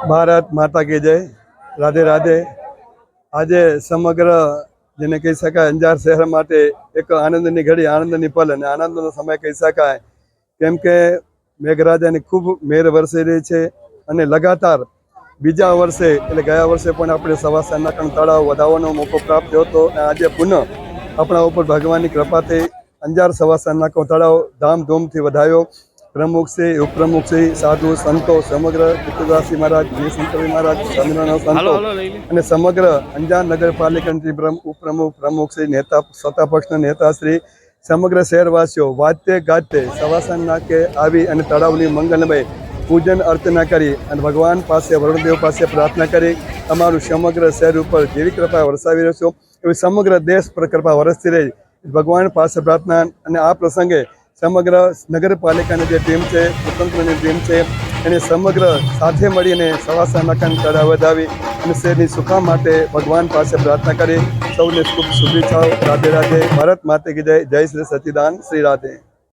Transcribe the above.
ભારત માતા કી જય. રાધે રાધે. આજે સમગ્ર જેને કહી શકાય અંજાર શહેર માટે એક આનંદની ઘડી, આનંદની પલ અને આનંદનો સમય કહી શકાય. કેમ કે મેઘરાજાની ખૂબ મેર વરસી રહી છે અને લગાતાર બીજા વર્ષે એટલે ગયા વર્ષે પણ આપણે સવા સનાતન તળાવ વધારવાનો મોકો પ્રાપ્ત થયો હતો અને આજે પુનઃ આપણા ઉપર ભગવાનની કૃપાથી અંજાર સવા સનાતન તળાવ ધામધૂમથી વધાયો પ્રમુખશ્રી ઉપપ્રમુખશ્રી સાધુ સંતો સમગ્ર પિતુદાસી મહારાજ શંકરી મહારાજ સ્વામિનારાયણ સંતો અને સમગ્ર અંજાર નગરપાલિકાની ઉપપ્રમુખ પ્રમુખ શ્રી નેતા સત્તા પક્ષના નેતાશ્રી સમગ્ર શહેરવાસીઓ વાતે ગાતે સવાસન નાકે આવી અને તળાવની મંગલમય પૂજન અર્ચના કરી અને ભગવાન પાસે વરુણદેવ પાસે પ્રાર્થના કરી અમારું સમગ્ર શહેર ઉપર જેવી કૃપા વરસાવી રહ્યો છો એવી સમગ્ર દેશ પર કૃપા વરસતી રહી. ભગવાન પાસે પ્રાર્થના અને આ પ્રસંગે સમગ્ર નગરપાલિકાની જે ટીમ છે, સ્વતંત્રની ટીમ છે, એને સમગ્ર સાથે મળીને સવાસા મકાન કળા વધાવી અને શહેરની સુખા માટે ભગવાન પાસે પ્રાર્થના કરી. સૌને ખૂબ શુભેચ્છાઓ. રાધે રાધે. ભારત માતે કી જય. જય શ્રી સચિદાન. શ્રી રાધે.